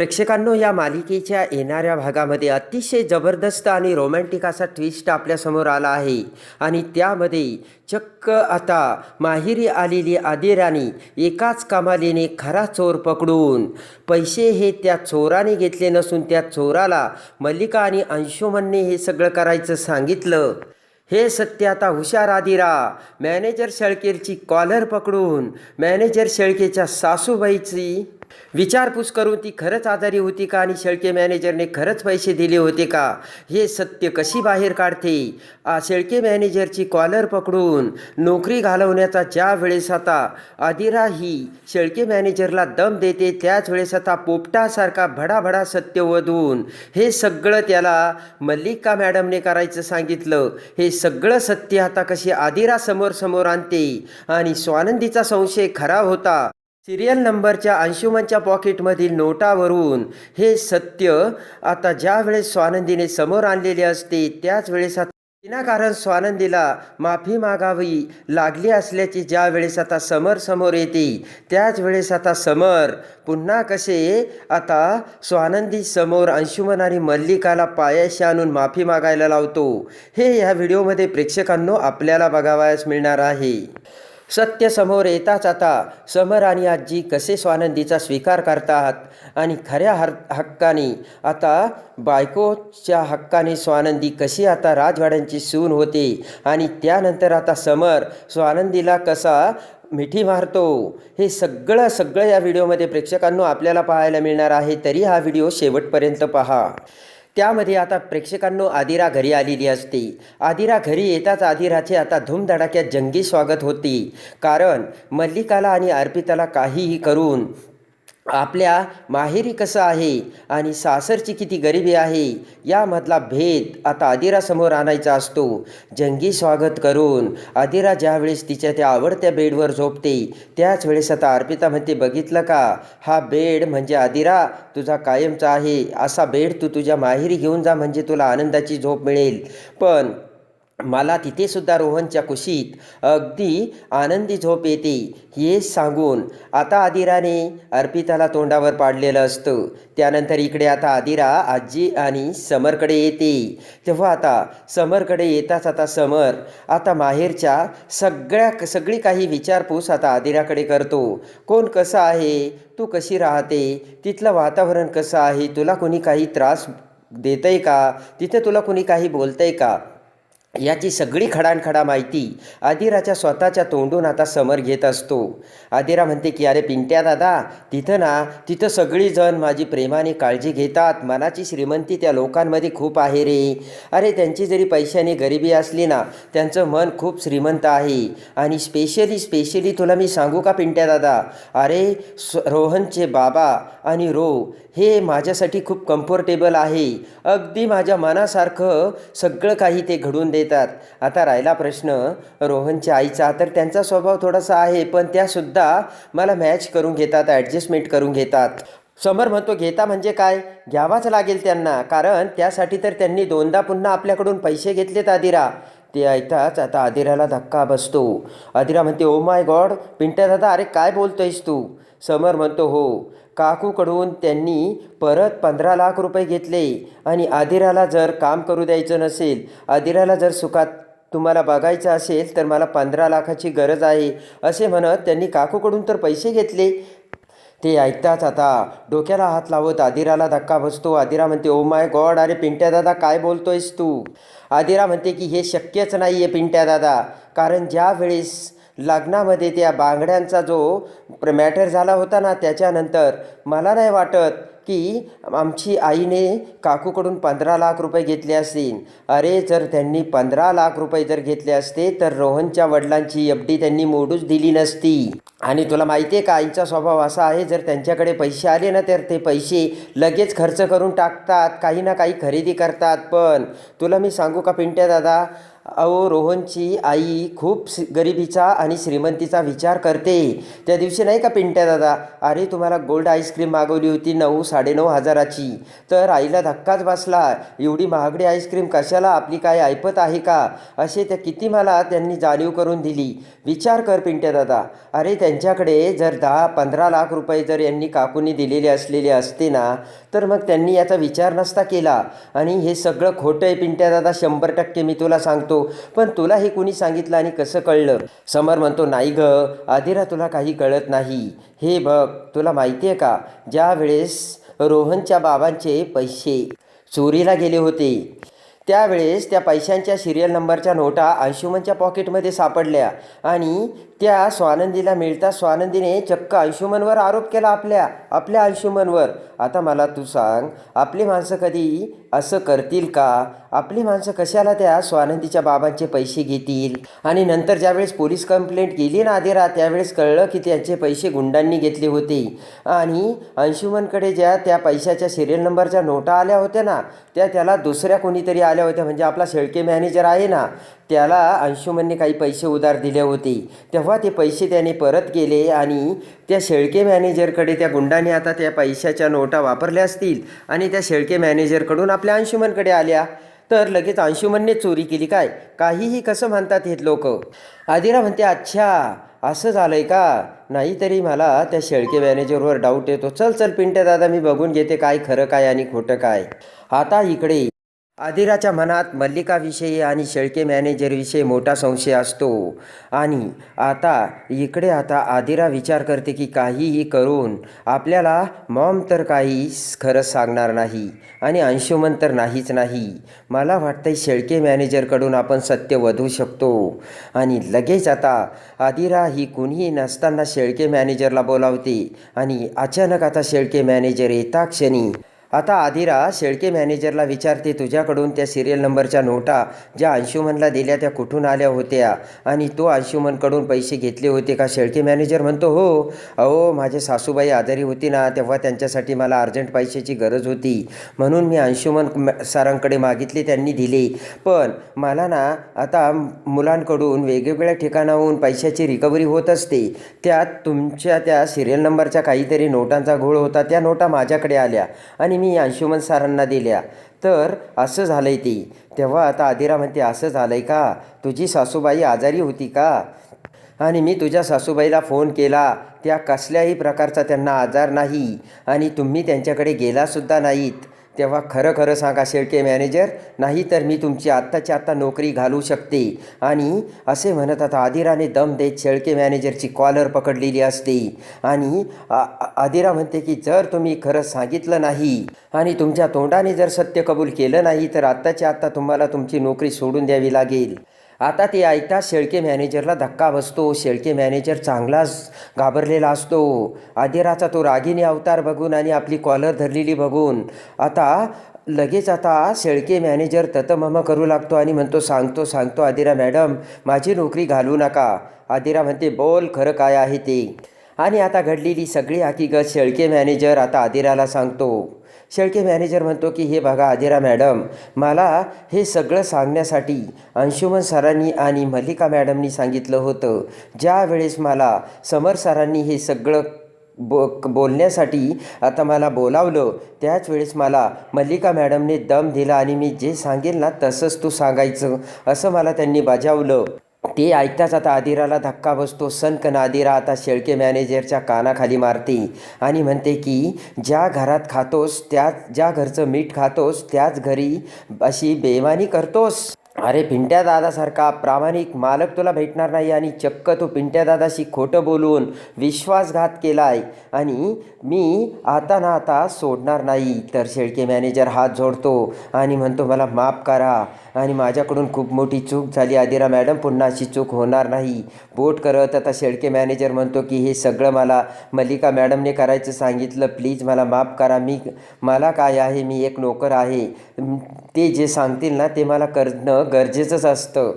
प्रेक्षकांनो या मालिकेच्या येणाऱ्या भागामध्ये अतिशय जबरदस्त आणि रोमॅन्टिक असा ट्विस्ट आपल्यासमोर आला आहे. आणि त्यामध्ये चक्क आता माहिरी आलेली आदिराणी एकाच कमालीने खरा चोर पकडून पैसे हे त्या चोराने घेतले नसून त्या चोराला मल्लिका आणि अंशुमनने हे सगळं करायचं सांगितलं. हे सत्य आता हुशार आदिरा मॅनेजर शेळकेरची कॉलर पकडून मॅनेजर शेळकेच्या सासूबाईची विचारपूस करून ती खरंच आजारी होती का आणि शेळके मॅनेजरने खरंच पैसे दिले होते का? हे सत्य कशी बाहेर काढते? आ, शेळके मॅनेजरची कॉलर पकडून नोकरी घालवण्याचा ज्या वेळेस आता आदिरा ही शेळके मॅनेजरला दम देते त्याच वेळेस आता पोपटासारखा भडाभडा सत्य वधून हे सगळं त्याला मल्लिका मॅडमने करायचं सांगितलं. हे सगळं सत्य आता कशी आदिरा समोर समोर आणते आणि स्वानंदीचा संशय खरा होता. सिरियल नंबरच्या अंशुमनच्या पॉकेटमधील नोटावरून हे सत्य आता ज्या वेळेस स्वानंदीने समोर आणलेले असते त्याच वेळेस आता विनाकारण स्वानंदीला माफी मागावी लागली असल्याची ज्या वेळेस आता समर समोर येते त्याच वेळेस आता समर पुन्हा कसे आता स्वानंदी समोर अंशुमन आणि मल्लिकाला पायाशी आणून माफी मागायला लावतो. हे या व्हिडिओमध्ये प्रेक्षकांनो आपल्याला बघावयास मिळणार आहे. सत्य समोर येताच आता समर आणि आजी कसे स्वानंदीचा स्वीकार करतात आणि खऱ्या हर हक्काने आता बायकोच्या हक्काने स्वानंदी कशी आता राजवाड्यांची सून होते आणि त्यानंतर आता समर स्वानंदीला कसा मिठी मारतो हे सगळं सगळं या व्हिडिओमध्ये प्रेक्षकांनो आपल्याला पाहायला मिळणार आहे. तरी हा व्हिडिओ शेवटपर्यंत पहा. त्यामध्ये आता प्रेक्षकांनो आदिरा घरी आलेली असते. आदिरा घरी येताच आदिराचे आता धूमधडाक्यात जंगी स्वागत होते. कारण मल्लिकाला आणि अर्पिताला काहीही करून आपल्या माहेरी कसं आहे आणि सासरची किती गरिबी आहे यामधला भेद आता आदिरासमोर आणायचा असतो. जंगी स्वागत करून आदिरा ज्यावेळेस तिच्या त्या आवडत्या बेडवर झोपते त्याच वेळेस आता अर्पिता म्हणते बघितलं का? हा बेड म्हणजे आदिरा तुझा कायमचा आहे. असा बेड तू तुझ्या माहेरी घेऊन जा म्हणजे तुला आनंदाची झोप मिळेल. पण मला तिथेसुद्धा रोहनच्या कुशीत अगदी आनंदी झोप येते हे सांगून आता आदिराने अर्पिताला तोंडावर पाडलेलं असतं. त्यानंतर इकडे आता आदिरा आजी आणि समरकडे येते. तेव्हा आता समरकडे येताच आता समर आता माहेरच्या सगळ्या सगळी काही विचारपूस आता आदिराकडे करतो. कोण कसं आहे? तू कशी राहते? तिथलं वातावरण कसं आहे? तुला कोणी काही त्रास देतंय का? तिथे तुला कोणी काही बोलतंय का? याची सगळी खडानखडा माहिती आदिराच्या स्वतःच्या तोंडून आता समर घेत असतो. आदिरा म्हणते की अरे पिंट्या दादा तिथं ना तिथं सगळीजण माझी प्रेमाने काळजी घेतात. मनाची श्रीमंती त्या लोकांमध्ये खूप आहे रे. अरे त्यांची जरी पैशाने गरिबी असली ना त्यांचं मन खूप श्रीमंत आहे. आणि स्पेशली स्पेशली तुला मी सांगू का पिंट्या दादा? अरे स रोहनचे बाबा आणि रो हे माझ्यासाठी खूप कम्फर्टेबल आहे. अगदी माझ्या मनासारखं सगळं काही ते घडून देतात. आता राहिला प्रश्न रोहनच्या आईचा तर त्यांचा स्वभाव थोडासा आहे पण त्यासुद्धा मला मॅच करून घेतात ॲडजस्टमेंट करून घेतात. समर म्हणतो घेता म्हणजे काय? घ्यावाच लागेल त्यांना कारण त्यासाठी तर त्यांनी दोनदा पुन्हा आपल्याकडून पैसे घेतलेत आदिरा. ते ऐकताच आता आदिराला धक्का बसतो. आदिरा म्हणते ओ माय गॉड पिंट्या दादा अरे काय बोलतोयस तू? समर म्हणतो हो. काकूकडून त्यांनी परत पंधरा लाख रुपये घेतले आणि आदिराला जर काम करू द्यायचं नसेल आदिराला जर सुखात तुम्हाला बघायचं असेल तर मला पंधरा लाखाची गरज आहे असे म्हणत त्यांनी काकूकडून तर पैसे घेतले. ते ऐकताच आता डोक्याला हात लावत आदिराला धक्का बसतो. आदिरा म्हणते ओ माय गॉड अरे पिंट्या दादा काय बोलतोयस तू? आदिरा म्हणते की हे शक्यच नाही आहे पिंट्या दादा. कारण ज्या वेळेस लग्नामध्ये त्या बांगड्यांचा जो प्र मॅटर झाला होता ना त्याच्यानंतर मला नाही वाटत की आमची आईने काकूकडून पंधरा लाख रुपये घेतले असतील. अरे जर त्यांनी पंधरा लाख रुपये जर घेतले असते तर रोहनच्या वडिलांची एफ डी त्यांनी मोडूच दिली नसती. आणि तुला माहिती आहे का आईचा स्वभाव असा आहे जर त्यांच्याकडे पैसे आले ना तर ते पैसे लगेच खर्च करून टाकतात काही ना काही खरेदी करतात. पण तुला मी सांगू का पिंट्या दादा अहो रोहनची आई खूप गरिबीचा आणि श्रीमंतीचा विचार करते. त्या दिवशी नाही का पिंट्या दादा? अरे तुम्हाला गोल्ड आईस्क्रीम मागवली होती नऊ साडेनऊ हजाराची. तर आईला धक्काच बसला. एवढी महागडी आईस्क्रीम कशाला? आपली काय ऐपत आहे का? असे त्या किती मला त्यांनी जाणीव करून दिली. विचार कर पिंट्या दादा. अरे त्यांच्याकडे जर दहा पंधरा लाख रुपये जर यांनी काकूनी दिलेले असलेले असते ना तर मग त्यांनी याचा विचार नसता केला. आणि हे सगळं खोटं आहे पिंट्या दादा. शंभर टक्के मी तुला सांगतो. पण तुला हे कुणी सांगितलं आणि कसं कळलं? समर म्हणतो नाही ग आधीरा तुला काही कळत नाही. हे बघ तुला माहिती आहे का? ज्या वेळेस रोहनच्या बाबांचे पैसे चोरीला गेले होते त्यावेळेस त्या पैशांच्या सिरियल नंबरच्या नोटा अंशुमनच्या पॉकेटमध्ये सापडल्या आणि त्या स्वानंदीला मिळता स्वानंदीने चक्क अंशुमनवर आरोप केला आपल्या आपल्या अंशुमनवर आता मला तू सांग आपली माणसं कधी असं करतील का? आपली माणसं कशाला त्या स्वानंदीच्या बाबांचे पैसे घेतील? आणि नंतर ज्यावेळेस पोलीस कंप्लेंट केली ना आधीरा त्यावेळेस कळलं की त्यांचे पैसे गुंडांनी घेतले होते. आणि अंशुमनकडे ज्या त्या पैशाच्या सिरियल नंबरच्या नोटा आल्या होत्या ना त्या त्याला दुसऱ्या कोणीतरी आल्या होत्या. म्हणजे आपला शेळके मॅनेजर आहे ना त्याला अंशुमनने काही पैसे उधार दिले होते. तेव्हा ते पैसे त्याने परत केले आणि त्या शेळके मॅनेजरकडे त्या गुंडाने आता त्या पैशाच्या नोटा वापरल्या असतील आणि त्या शेळके मॅनेजरकडून आपल्या अंशुमनकडे आल्या. तर लगेच अंशुमनने चोरी केली काय? काहीही कसं म्हणतात हे लोक? आदिरा म्हणते अच्छा असं झालंय का? नाहीतरी मला त्या शेळके मॅनेजरवर डाऊट येतो. चल चल पिंट्या दादा मी बघून घेते काय खरं काय आणि खोटं काय. आता इकडे आदिराच्या मनात मल्लिकाविषयी आणि शेळके मॅनेजरविषयी मोठा संशय असतो. आणि आता इकडे आता आदिरा विचार करते की काहीही करून आपल्याला मॉम तर काही खरंच सांगणार नाही आणि अंशुमन तर नाहीच नाही. मला वाटतंय शेळके मॅनेजरकडून आपण सत्य वधू शकतो. आणि लगेच आता आदिरा ही कुणीही नसताना शेळके मॅनेजरला बोलावते आणि अचानक आता शेळके मॅनेजर येता क्षणी आता आदिरा शेळके मॅनेजरला विचारते तुझ्याकडून त्या सिरियल नंबरच्या नोटा ज्या अंशुमनला दिल्या त्या कुठून आल्या होत्या? आणि तो अंशुमनकडून पैसे घेतले होते का? शेळके मॅनेजर म्हणतो हो अहो माझे सासूबाई आजारी होती ना तेव्हा त्यांच्यासाठी मला अर्जंट पैशाची गरज होती. म्हणून मी अंशुमन सरांकडे मागितले त्यांनी दिले. पण मला ना आता मुलांकडून वेगवेगळ्या ठिकाणाहून पैशाची रिकव्हरी होत असते. त्यात तुमच्या त्या सिरियल नंबरच्या काहीतरी नोटांचा घोळ होता त्या नोटा माझ्याकडे आल्या. आणि मी अंशुमन सरांना दिल्या. तर असं झालंय ते. तेव्हा आता आदिरा म्हणते असं झालंय का? तुझी सासूबाई आजारी होती का? आणि मी तुझ्या सासूबाईला फोन केला. त्या कसल्याही प्रकारचा त्यांना आजार नाही. आणि तुम्ही त्यांच्याकडे गेलासुद्धा नाहीत. तेव्हा खरं खरं सांगा शेळके मॅनेजर नाही तर मी तुमची आत्ताच्या आत्ता नोकरी घालू शकते. आणि असे म्हणत आता आदिराने दम देत शेळके मॅनेजरची कॉलर पकडलेली असते. आणि आ- आदिरा म्हणते की जर तुम्ही खरं सांगितलं नाही आणि तुमच्या तोंडाने जर सत्य कबूल केलं नाही तर आत्ताच्या आत्ता तुम्हाला तुमची नोकरी सोडून द्यावी लागेल. आता ते ऐकता शेळके मॅनेजरला धक्का बसतो. शेळके मॅनेजर चांगलाच घाबरलेला असतो. आदिराचा तो रागिनी अवतार बघून आणि आपली कॉलर धरलेली बघून. आता लगेच आता शेळके मॅनेजर ततमम करू लागतो आणि म्हणतो सांगतो सांगतो आदिरा मॅडम माझी नोकरी घालू नका. आदिरा म्हणते बोल खरं काय आहे ते. आणि आता घडलेली सगळी हकीकत शेळके मॅनेजर आता आदिराला सांगतो. शेळके मॅनेजर म्हणतो की हे बघा आदिरा मॅडम मला हे सगळं सांगण्यासाठी अंशुमन सरांनी आणि मल्लिका मॅडमनी सांगितलं होतं. ज्या वेळेस मला समर सरांनी हे सगळं बो बोलण्यासाठी आता मला बोलावलं त्याच वेळेस मला मल्लिका मॅडमने दम दिला आणि मी जे सांगेल ना तसंच तू सांगायचं असं मला त्यांनी बजावलं. ते ऐकताच आता आदिराला धक्का बसतो. सनकन आदिरा आता शेळके मॅनेजरच्या कानाखाली मारते आणि म्हणते की ज्या घरात खातोस त्याच ज्या घरचं मीठ खातोस त्याच घरी अशी बेमानी करतोस. अरे पिंट्या दादासारखा प्रामाणिक मालक तुला भेटणार नाही आणि चक्क तो पिंट्या दादाशी खोटं बोलून विश्वासघात केलाय आणि मी आता ना आता सोडणार नाही. तर शेळके मॅनेजर हात जोडतो आणि म्हणतो मला माफ करा. आणि माझ्याकडून खूप मोठी चूक झाली. आदिरा मॅडम पुन्हा अशी चूक होणार नाही. बोट करत आता शेळके मॅनेजर म्हणतो की हे सगळं मला मल्लिका मॅडमने करायचं सांगितलं. प्लीज मला माफ करा. मी मला काय आहे? मी एक नोकर आहे. ते जे सांगतील ना ते मला करणं गरजेचंच असतं.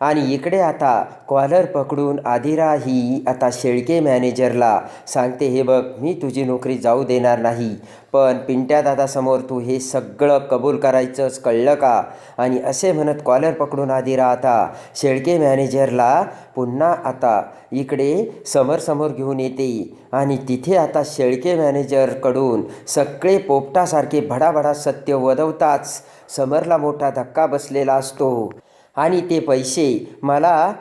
आणि इकडे आता कॉलर पकडून आदिरा ही आता शेळके मॅनेजरला सांगते हे बघ मी तुझी नोकरी जाऊ देणार नाही पण पिंट्या दादासमोर तू हे सगळं कबूल करायचंच कळलं का? आणि असे म्हणत कॉलर पकडून आदिरा आता शेळके मॅनेजरला पुन्हा आता इकडे समोरसमोर घेऊन येते. आणि तिथे आता शेळके मॅनेजरकडून सगळे पोपटासारखे भडाभडा सत्य वदवताच समरला मोठा धक्का बसलेला असतो. आणि ते पैसे मला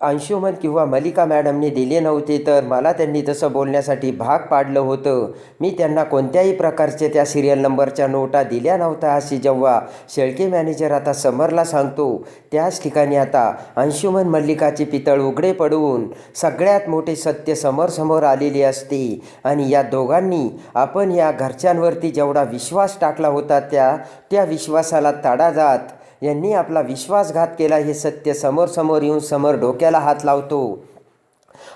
अंशुमन किंवा मलिका मॅडमने दिले नव्हते तर मला त्यांनी तसं बोलण्यासाठी भाग पाडलं होतं. मी त्यांना कोणत्याही प्रकारचे त्या सिरियल नंबरच्या नोटा दिल्या नव्हत्या अशी जेव्हा शेळके मॅनेजर आता समरला सांगतो त्याच ठिकाणी आता अंशुमन मल्लिकाचे पितळ उघडे पडून सगळ्यात मोठे सत्य समोर समोर आलेले असते. आणि या दोघांनी आपण या घरच्यांवरती जेवढा विश्वास टाकला होता त्या त्या विश्वासाला तडा जात यांनी आपला विश्वासघात केला हे सत्य समोर समोर येऊन समोर डोक्याला हात लावतो.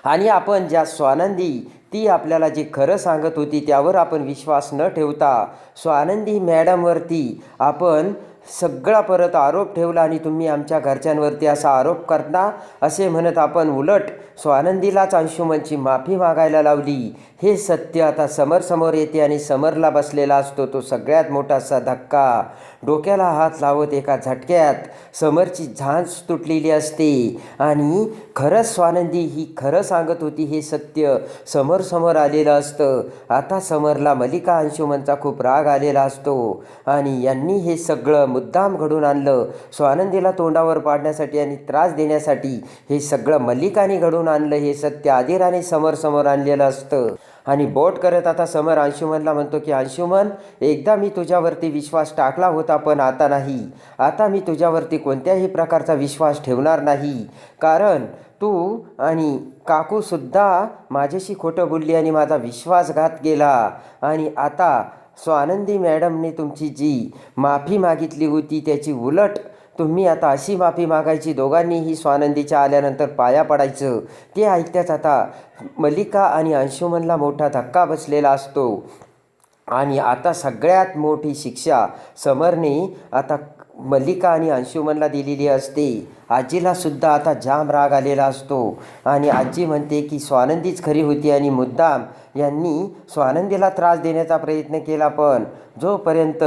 आणि आपण ज्या स्वानंदी ती आपल्याला जे खरं सांगत होती त्यावर आपण विश्वास न ठेवता स्वानंदी मॅडमवरती आपण सगळा परत आरोप ठेवला आणि तुम्ही आमच्या घरच्यांवरती असा आरोप करता असे म्हणत आपण उलट स्वानंदीलाच अंशुमनची माफी मागायला लावली. हे सत्य आता समोर येते आणि समरला बसलेला असतो तो सगळ्यात मोठासा धक्का. डोक्याला हात लावत एका झटक्यात समरची झांज तुटलेली असते. आणि खरंच स्वानंदी ही खरं सांगत होती हे सत्य समोर समोर आलेलं असतं. आता समरला मलिका अंशुमनचा खूप राग आलेला असतो. आणि यांनी हे सगळं मुद्दाम घडून आणलं. स्वानंदीला तोंडावर पाडण्यासाठी आणि त्रास देण्यासाठी हे सगळं मल्लिकाने घडून आणलं हे सत्य. आदिराने समोर समोर आणलेलं असतं. आणि बोट करत आता समर अंशुमनला म्हणतो की अंशुमन एकदा मी तुझ्यावरती विश्वास टाकला होता पण आता नाही. आता मी तुझ्यावरती कोणत्याही प्रकारचा विश्वास ठेवणार नाही. कारण तू आणि काकूसुद्धा माझ्याशी खोटं बोलली आणि माझा विश्वासघात केला आणि आता स्वानंदी मॅडमने तुमची जी माफी मागितली होती त्याची उलट तुम्ही आता अशी माफी मागायची. दोघांनीही स्वानंदीच्या आल्यानंतर पाया पडायचं. ते ऐकत्याच आता मल्लिका आणि अंशुमनला मोठा धक्का बसलेला असतो. आणि आता सगळ्यात मोठी शिक्षा समरने आता मल्लिका आणि अंशुमनला दिलेली असते. आजीला सुद्धा आता जाम राग आलेला असतो. आणि आजी म्हणते की स्वानंदीच खरी होती आणि मुद्दाम यांनी स्वानंदीला त्रास देण्याचा प्रयत्न केला पण जोपर्यंत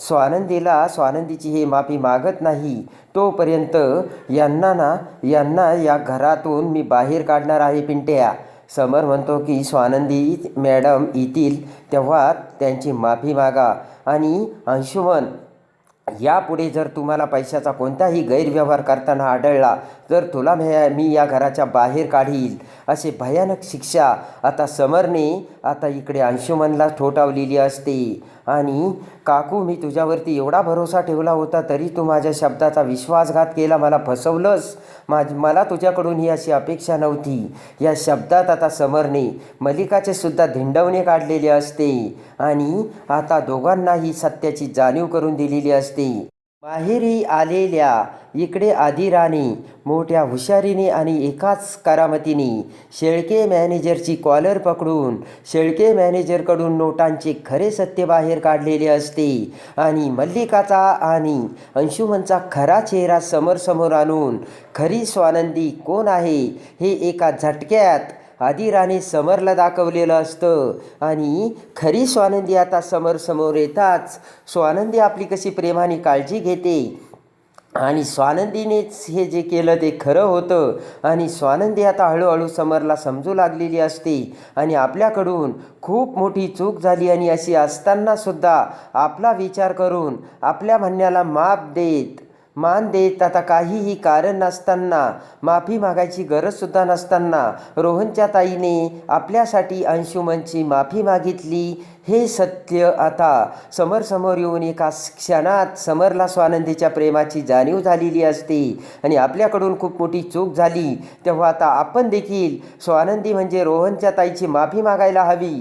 स्वानंदीला स्वानंदीची हे माफी मागत नाही तोपर्यंत यांना ना यांना या घरातून मी बाहेर काढणार आहे पिंट्या. समर म्हणतो की स्वानंदी मॅडम येतील तेव्हा त्यांची माफी मागा. आणि अंशुमन यापुढे जर तुम्हाला पैशाचा कोणताही गैरव्यवहार करताना आढळला तर तुला मी मी या घराच्या बाहेर काढील असे भयानक शिक्षा आता समरने आता इकडे अंशुमनला ठोठावलेली असते. आणि काकू मी तुझ्यावरती एवढा भरोसा ठेवला होता तरी तू माझ्या शब्दाचा विश्वासघात केला मला फसवलंस. माझ मला तुझ्याकडून ही अशी अपेक्षा नव्हती. या शब्दात आता समरने मलिकाचे सुद्धा धिंडवणे काढलेले असते. आणि आता दोघांनाही सत्याची जाणीव करून दिलेली असते. बाहेरी आलेल्या इकडे आदिराणी मोठ्या हुशारीने आणि एकाच करामतीने शेळके मॅनेजरची कॉलर पकडून शेळके मॅनेजरकडून नोटांचे खरे सत्य बाहेर काढलेले असते आणि मल्लिकाचा आणि अंशुमनचा खरा चेहरा समोर समोर आणून खरी स्वानंदी कोण आहे? हे एका झटक्यात आदिराने समरला दाखवलेलं असतं. आणि खरी स्वानंदी आता समर समोर येताच. स्वानंदी आपली कशी प्रेमाने काळजी घेते. आणि स्वानंदीनेच हे जे केलं ते खरं होतं. आणि स्वानंदी आता हळूहळू समरला समजू लागलेली असते. आणि आपल्याकडून खूप मोठी चूक झाली आणि अशी असतानासुद्धा आपला विचार करून आपल्या म्हणण्याला माप देत मान देत आता काहीही कारण नसताना माफी मागायची गरजसुद्धा नसताना रोहनच्या ताईने आपल्यासाठी अंशुमनची माफी मागितली. हे सत्य आता समोर येऊन एका क्षणात समरला स्वानंदीच्या प्रेमाची जाणीव झालेली असते आणि आपल्याकडून खूप मोठी चूक झाली. तेव्हा आता आपण देखील स्वानंदी म्हणजे रोहनच्या ताईची माफी मागायला हवी.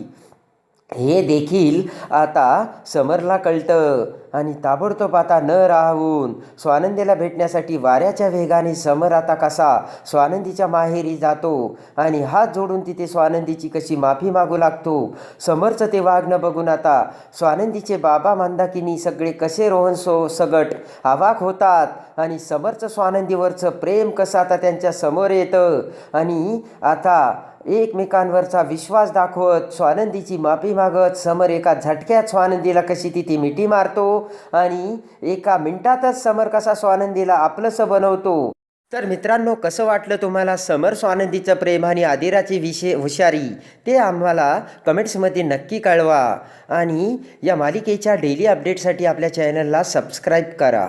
हे देखील आता समरला कळतं. आणि ताबडतोब आता न राहून स्वानंदीला भेटण्यासाठी वाऱ्याच्या वेगाने समर आता कसा? स्वानंदीच्या माहेरी जातो आणि हात जोडून तिथे स्वानंदीची कशी माफी मागू लागतो? समरचं ते वागणं बघून आता स्वानंदीचे बाबा मंदाकिनी सगळे कसे रोहन सो सगट आवाक होतात आणि समरचं स्वानंदीवरचं प्रेम कसं आता त्यांच्यासमोर येतं? आणि आता एकमेकांवरचा विश्वास दाखवत स्वानंदीची माफी मागत समर एका झटक्यात स्वानंदीला कशी तिथे मिठी मारतो? आणि एका मिनिटातच समर कसा स्वानंदीला आपलंसं बनवतो. तर मित्रांनो कसं वाटलं तुम्हाला समर स्वानंदीचं प्रेम आणि आदिराची विषय हुशारी ते आम्हाला कमेंट्समध्ये नक्की कळवा. आणि या मालिकेच्या डेली अपडेटसाठी आपल्या चॅनलला सबस्क्राईब करा.